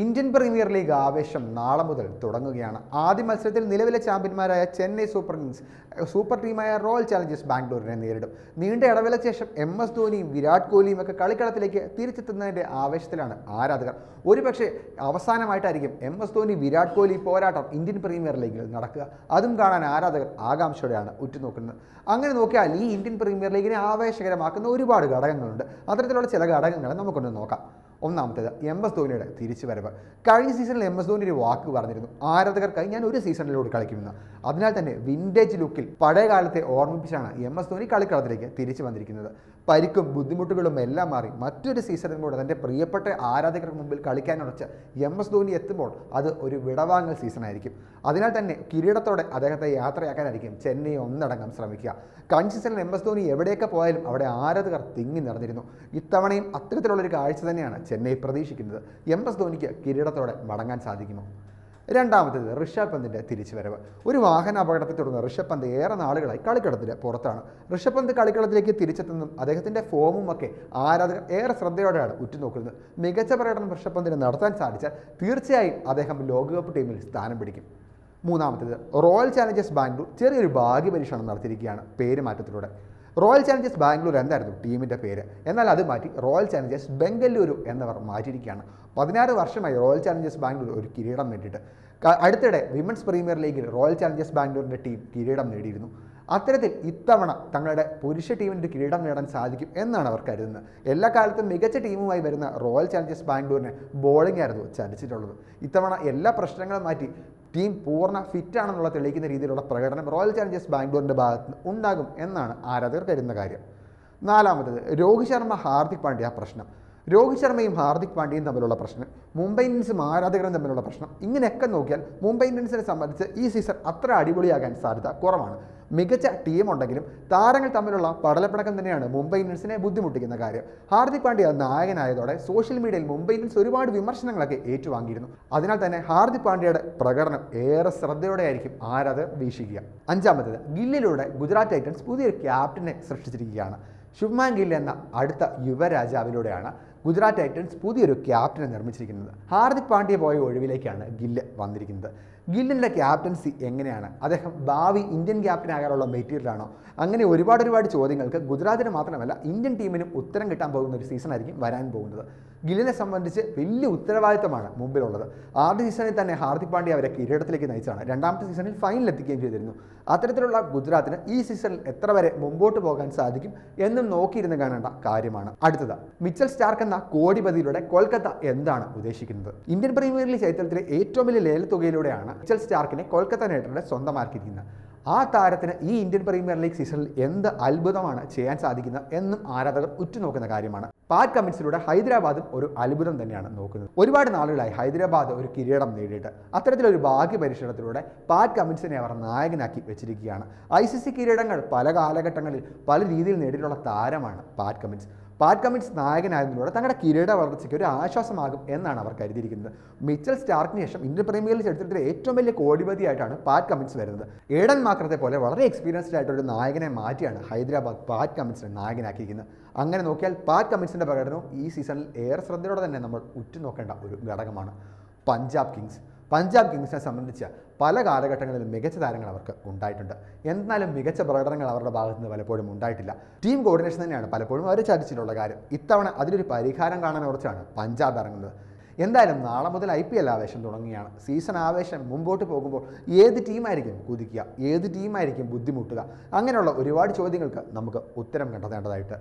Indian premier league ആവേശം നാളെ മുതൽ തുടങ്ങുകയാണ്. ആദ്യ മത്സരത്തിൽ നിലവിലെ ചാമ്പ്യന്മാരായ ചെന്നൈ സൂപ്പർ കിങ്സ് സൂപ്പർ ടീമായ റോയൽ ചാലഞ്ചേഴ്സ് ബാംഗ്ലൂരിനെ നേരിടും. നീണ്ട ഇടവേളയ്ക്ക് ശേഷം എം എസ് ധോനിയും വിരാട് കോഹ്ലിയും ഒക്കെ കളിക്കളത്തിലേക്ക് തിരിച്ചെത്തുന്നതിന്റെ ആവേശത്തിലാണ് ആരാധകർ. ഒരുപക്ഷെ അവസാനമായിട്ടായിരിക്കും എം എസ് ധോനി വിരാട് കോഹ്ലി പോരാട്ടം ഇന്ത്യൻ പ്രീമിയർ ലീഗിൽ നടക്കുക. അതും കാണാൻ ആരാധകർ ആകാംക്ഷയോടെയാണ് ഉറ്റുനോക്കുന്നത്. അങ്ങനെ നോക്കിയാൽ ഈ ഇന്ത്യൻ പ്രീമിയർ ലീഗിനെ ആവേശകരമാക്കുന്ന ഒരുപാട് ഘടകങ്ങളുണ്ട്. അത്തരത്തിലുള്ള ചില ഘടകങ്ങൾ നമുക്കൊന്ന് നോക്കാം. ഒന്നാമത്തേത് എം എസ് ധോണിയുടെ തിരിച്ചു വരവ് കഴിഞ്ഞ സീസണിൽ എം എസ് ധോണി ഒരു വാക്ക് പറഞ്ഞിരുന്നു. ആരാധകർക്കായി ഞാൻ ഒരു സീസണിലൂടെ കളിക്കുമെന്ന്. അതിനാൽ തന്നെ വിന്റേജ് ലുക്കിൽ പഴയ കാലത്തെ ഓർമ്മിപ്പിച്ചാണ് എം എസ് ധോണി കളിക്കളത്തിലേക്ക് തിരിച്ചു വന്നിരിക്കുന്നത്. പരിക്കും ബുദ്ധിമുട്ടുകളും എല്ലാം മാറി. മറ്റൊരു സീസണിലൂടെ തന്റെ പ്രിയപ്പെട്ട ആരാധകർക്ക് മുമ്പിൽ കളിക്കാനുറച്ച് എം എസ് ധോനി എത്തുമ്പോൾ അത് ഒരു വിടവാങ്ങൽ സീസണായിരിക്കും അതിനാൽ തന്നെ കിരീടത്തോടെ അദ്ദേഹത്തെ യാത്രയാക്കാനായിരിക്കും ചെന്നൈ ഒന്നടങ്കം ശ്രമിക്കുക. കഴിഞ്ഞ സീസണിൽ എം എസ് ധോനി എവിടെയൊക്കെ പോയാലും അവിടെ ആരാധകർ തിങ്ങി നിറഞ്ഞിരുന്നു. ഇത്തവണയും അത്തരത്തിലുള്ളൊരു കാഴ്ച തന്നെയാണ് ചെന്നൈ പ്രതീക്ഷിക്കുന്നത്. എം എസ് ധോനിക്ക് കിരീടത്തോടെ മടങ്ങാൻ സാധിക്കുമോ? രണ്ടാമത്തേത് ഋഷഭ് പന്തിന്റെ തിരിച്ചുവരവ്. ഒരു വാഹന അപകടത്തെ തുടർന്ന് ഋഷഭ് പന്ത് ഏറെ നാളുകളായി കളിക്കളത്തിൽ പുറത്താണ്. ഋഷഭ് പന്ത് കളിക്കളത്തിലേക്ക് തിരിച്ചെത്തുന്നതും അദ്ദേഹത്തിന്റെ ഫോമും ഒക്കെ ആരാധകർ ഏറെ ശ്രദ്ധയോടെയാണ് ഉറ്റുനോക്കുന്നത്. മികച്ച പ്രകടനം ഋഷഭ് പന്തിന് നടത്താൻ സാധിച്ചാൽ തീർച്ചയായും അദ്ദേഹം ലോകകപ്പ് ടീമിൽ സ്ഥാനം പിടിക്കും. മൂന്നാമത്തേത് റോയൽ ചാലഞ്ചേഴ്സ് ബാംഗ്ലൂർ ചെറിയൊരു ഭാഗ്യപരീക്ഷണം നടത്തിയിരിക്കുകയാണ് പേര് മാറ്റത്തിലൂടെ റോയൽ ചലഞ്ചേഴ്സ് ബാംഗ്ലൂർ എന്തായിരുന്നു ടീമിന്റെ പേര്? എന്നാൽ അത് മാറ്റി റോയൽ ചാലഞ്ചേഴ്സ് ബംഗലൂരു എന്നവർ മാറ്റിയിരിക്കുകയാണ്. പതിനാറ് വർഷമായി റോയൽ ചലഞ്ചേഴ്സ് ബാംഗ്ലൂർ ഒരു കിരീടം നേടിയിട്ട്. അടുത്തിടെ വിമൻസ് പ്രീമിയർ ലീഗിൽ റോയൽ ചലഞ്ചേഴ്സ് ബാംഗ്ലൂരിന്റെ ടീം കിരീടം നേടിയിരുന്നു. അത്തരത്തിൽ ഇത്തവണ തങ്ങളുടെ പുരുഷ ടീമിന്റെ കിരീടം നേടാൻ സാധിക്കും എന്നാണ് അവർ കരുതുന്നത്. എല്ലാ കാലത്തും മികച്ച ടീമുമായി വരുന്ന റോയൽ ചാലഞ്ചേഴ്സ് ബാംഗ്ലൂരിനെ ബോളിംഗ് ആയിരുന്നു ചലിച്ചിട്ടുള്ളത്. ഇത്തവണ എല്ലാ പ്രശ്നങ്ങളും മാറ്റി ടീം പൂർണ ഫിറ്റാണെന്നുള്ള തെളിയിക്കുന്ന രീതിയിലുള്ള പ്രകടനം റോയൽ ചാലഞ്ചേഴ്സ് ബാംഗ്ലൂരിന്റെ ഭാഗത്ത് നിന്ന് ഉണ്ടാകും എന്നാണ് ആരാധകർ കരുതുന്ന കാര്യം. നാലാമത്തത് രോഹിത് ശർമ്മ ഹാർദിക് പാണ്ഡ്യ പ്രശ്നം. രോഹിത് ശർമ്മയും ഹാർദിക് പാണ്ഡ്യയും തമ്മിലുള്ള പ്രശ്നം മുംബൈ ഇന്ത്യൻസും ആരാധകരും തമ്മിലുള്ള പ്രശ്നം ഇങ്ങനെയൊക്കെ നോക്കിയാൽ മുംബൈ ഇന്ത്യൻസിനെ സംബന്ധിച്ച് ഈ സീസൺ അത്ര അടിപൊളിയാകാൻ സാധ്യത കുറവാണ്. മികച്ച ടീമുണ്ടെങ്കിലും താരങ്ങൾ തമ്മിലുള്ള പടലപ്പിണക്കം തന്നെയാണ് മുംബൈ ഇന്ത്യൻസിനെ ബുദ്ധിമുട്ടിക്കുന്ന കാര്യം. ഹാർദിക് പാണ്ഡ്യ നായകനായതോടെ സോഷ്യൽ മീഡിയയിൽ മുംബൈ ഇന്ത്യൻസ് ഒരുപാട് വിമർശനങ്ങളൊക്കെ ഏറ്റുവാങ്ങിയിരുന്നു. അതിനാൽ തന്നെ ഹാർദിക് പാണ്ഡ്യയുടെ പ്രകടനം ഏറെ ശ്രദ്ധയോടെ ആയിരിക്കും ആരാധകർ വീക്ഷിക്കുക. അഞ്ചാമത്തേത് ഗില്ലിലൂടെ ഗുജറാത്ത് ടൈറ്റൻസ് പുതിയൊരു ക്യാപ്റ്റനെ സൃഷ്ടിച്ചിരിക്കുകയാണ്. ശുഭ്മാൻ ഗിൽ എന്ന അടുത്ത യുവരാജാവിലൂടെയാണ് ഗുജറാത്ത് ടൈറ്റൻസ് പുതിയൊരു ക്യാപ്റ്റനെ നിർമ്മിച്ചിരിക്കുന്നത്. ഹാർദിക് പാണ്ഡ്യ പോയ ഒഴിവിലേക്കാണ് ഗില്ല് വന്നിരിക്കുന്നത്. ഗില്ലിന്റെ ക്യാപ്റ്റൻസി എങ്ങനെയാണ്? അദ്ദേഹം ഭാവി ഇന്ത്യൻ ക്യാപ്റ്റൻ ആകാനുള്ള മെറ്റീരിയലാണോ? അങ്ങനെ ഒരുപാട് ഒരുപാട് ചോദ്യങ്ങൾക്ക് ഗുജറാത്തിന് മാത്രമല്ല ഇന്ത്യൻ ടീമിനും ഉത്തരം കിട്ടാൻ പോകുന്ന ഒരു സീസൺ ആയിരിക്കും വരാൻ പോകുന്നത്. ഗില്ലിനെ സംബന്ധിച്ച് വലിയ ഉത്തരവാദിത്തമാണ് മുമ്പിലുള്ളത്. ആദ്യ സീസണിൽ തന്നെ ഹാർദിക് പാണ്ഡ്യ അവരെ കിരീടത്തിലേക്ക് നയിച്ചതാണ്. രണ്ടാമത്തെ സീസണിൽ ഫൈനൽ എത്തിക്കുകയും ചെയ്തിരുന്നു. അത്തരത്തിലുള്ള ഗുജറാത്തിന് ഈ സീസണിൽ എത്ര വരെ മുമ്പോട്ട് പോകാൻ സാധിക്കും എന്നും നോക്കിയിരുന്ന് കാണേണ്ട കാര്യമാണ്. അടുത്തത് മിച്ചൽ സ്റ്റാർക്ക് എന്ന കോടിപതിയിലൂടെ കൊൽക്കത്ത എന്താണ് ഉദ്ദേശിക്കുന്നത്? ഇന്ത്യൻ പ്രീമിയർ ലീഗ് ചരിത്രത്തിലെ ഏറ്റവും വലിയ ലേലത്തുകയിലൂടെയാണ് മിച്ചൽ സ്റ്റാർക്കിനെ കൊൽക്കത്ത നൈറ്റ് സ്വന്തമാക്കിയിരിക്കുന്നത്. ആ താരത്തിന് ഈ ഇന്ത്യൻ പ്രീമിയർ ലീഗ് സീസണിൽ എന്ത് അത്ഭുതമാണ് ചെയ്യാൻ സാധിക്കുന്നത് എന്നും ആരാധകർ ഉറ്റുനോക്കുന്ന കാര്യമാണ്. പാറ്റ് കമ്മിൻസിലൂടെ ഹൈദരാബാദും ഒരു അത്ഭുതം തന്നെയാണ് നോക്കുന്നത്. ഒരുപാട് നാളുകളായി ഹൈദരാബാദ് ഒരു കിരീടം നേടിയിട്ട് അത്തരത്തിലൊരു ഭാഗ്യ പരിശീലനത്തിലൂടെ പാറ്റ് കമ്മിൻസിനെ അവർ നായകനാക്കി വെച്ചിരിക്കുകയാണ്. ഐ സി സി കിരീടങ്ങൾ പല കാലഘട്ടങ്ങളിൽ പല രീതിയിൽ നേടിയിട്ടുള്ള താരമാണ് പാറ്റ് കമ്മിൻസ് പാറ്റ് കമ്മിൻസ് നായകനായതിലൂടെ തങ്ങളുടെ കിരീട വളർച്ചയ്ക്ക് ഒരു ആശ്വാസമാകും എന്നാണ് അവർ കരുതിയിരിക്കുന്നത്. മിച്ചൽ സ്റ്റാർക്കിന് ശേഷം ഇന്ത്യൻ പ്രീമിയർ ലീഗ് ചരിത്രത്തിലെ ഏറ്റവും വലിയ കോടിപതിയായിട്ടാണ് പാറ്റ് കമ്മിൻസ് വരുന്നത്. ഏഡൻ മാക്രത്തെ പോലെ വളരെ എക്സ്പീരിയൻസ്ഡ് ആയിട്ടുള്ള ഒരു നായകനെ മാറ്റിയാണ് ഹൈദരാബാദ് പാറ്റ് കമ്മിൻസിനെ നായകനാക്കിയിരിക്കുന്നത്. അങ്ങനെ നോക്കിയാൽ പാറ്റ് കമ്മിൻസിന്റെ പ്രകടനവും ഈ സീസണിൽ ഏറെ ശ്രദ്ധയോടെ തന്നെ നമ്മൾ ഉറ്റുനോക്കേണ്ട ഒരു ഘടകമാണ്. പഞ്ചാബ് കിങ്സ്. പഞ്ചാബ് കിങ്സിനെ സംബന്ധിച്ച് പല കാലഘട്ടങ്ങളിലും മികച്ച താരങ്ങൾ അവർക്ക് ഉണ്ടായിട്ടുണ്ട്. എന്നാലും മികച്ച പ്രകടനങ്ങൾ അവരുടെ ഭാഗത്തു നിന്ന് പലപ്പോഴും ഉണ്ടായിട്ടില്ല. ടീം കോർഡിനേഷൻ തന്നെയാണ് പലപ്പോഴും അവർ ചതിച്ചിട്ടുള്ള കാര്യം. ഇത്തവണ അതിലൊരു പരിഹാരം കാണാൻ ഉറച്ചാണ് പഞ്ചാബ് ഇറങ്ങുന്നത്. എന്തായാലും നാളെ മുതൽ ഐ പി എൽ ആവേശം തുടങ്ങുകയാണ്. സീസൺ ആവേശം മുമ്പോട്ട് പോകുമ്പോൾ ഏത് ടീമായിരിക്കും കുതിക്കുക? ഏത് ടീമായിരിക്കും ബുദ്ധിമുട്ടുക? അങ്ങനെയുള്ള ഒരുപാട് ചോദ്യങ്ങൾക്ക് നമുക്ക് ഉത്തരം കണ്ടെത്തേണ്ടതായിട്ട്